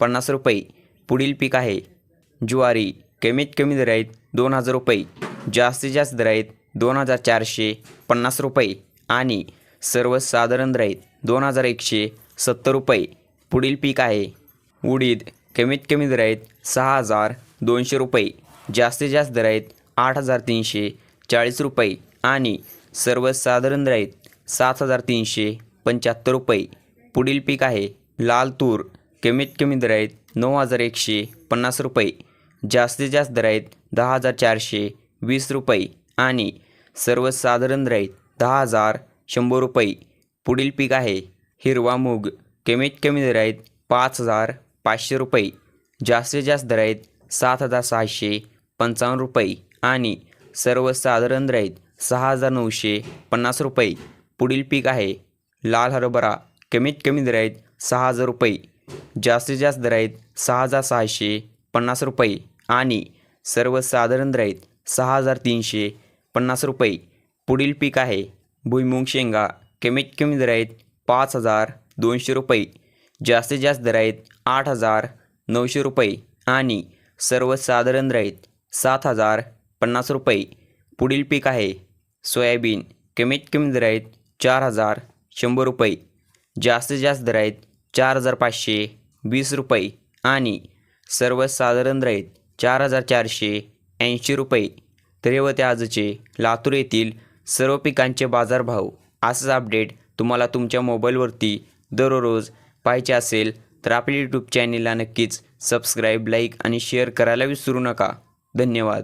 पन्नास रुपये. पुढील पीक आहे. ज्वारी कमीत कमी दर आहेत दोन हजार रुपये. जास्तीत जास्त दर आहेत दोन हजार चारशे पन्नास रुपये. आणि सर्वसाधारण दर आहेत दोन हजार एकशे सत्तर रुपये. पुढील पीक आहे. उडीद कमीत कमी दर आहेत सहा हजार दोनशे रुपये. जास्तीत जास्त दर आहेत आठ हजार तीनशे चाळीस रुपये. आणि सर्वसाधारण दर आहेत सात हजार तीनशे पंच्याहत्तर रुपये. पुढील पीक आहे. लाल तूर कमीत कमी दर आहेत नऊ हजार एकशे पन्नास रुपये जास्तीत जास्त दर आहेत दहा हजार चारशे वीस रुपये आणि सर्वसाधारण दर आहेत दहा हजार शंभर रुपये. पुढील पीक आहे हिरवा मूग कमीत कमी दर आहेत पाच हजार पाचशे रुपये जास्तीत जास्त दर आहेत सात हजार सहाशे पंचावन्न रुपये आणि सर्वसाधारण दर आहेत सहा हजार नऊशे पन्नास रुपये. पुढील पीक आहे लाल हरभरा कमीत कमी दर आहेत सहा हजार रुपये. जास्तीत जास्त दर आहेत सहा हजार सहाशे पन्नास रुपये आणि सर्वसाधारण दर आहेत सहा हजार तीनशे पन्नास रुपये. पुढील पीक आहे भुईमुंग शेंगा. कमीत कमी दर आहेत पाच हजार दोनशे रुपये. जास्तीत जास्त दर आहेत आठ हजार नऊशे रुपये आणि सर्वसाधारण दर आहेत सात हजार पन्नास रुपये. पुढील पीक आहे सोयाबीन. कमीत कमी दर आहेत चार हजार शंभर रुपये. जास्तीत जास्त दर आहेत चार हजार पाचशे वीस रुपये आणि सर्वसाधारण दर चार हजार चारशे ऐंशी रुपये. तर आजचे लातूर येथील सर्व पिकांचे बाजारभाव असंच अपडेट तुम्हाला तुमच्या मोबाईलवरती दररोज पाहिजे असेल तर आपल्या यूट्यूब चॅनेलला नक्कीच सबस्क्राईब लाईक आणि शेअर करायला विसरू नका. धन्यवाद.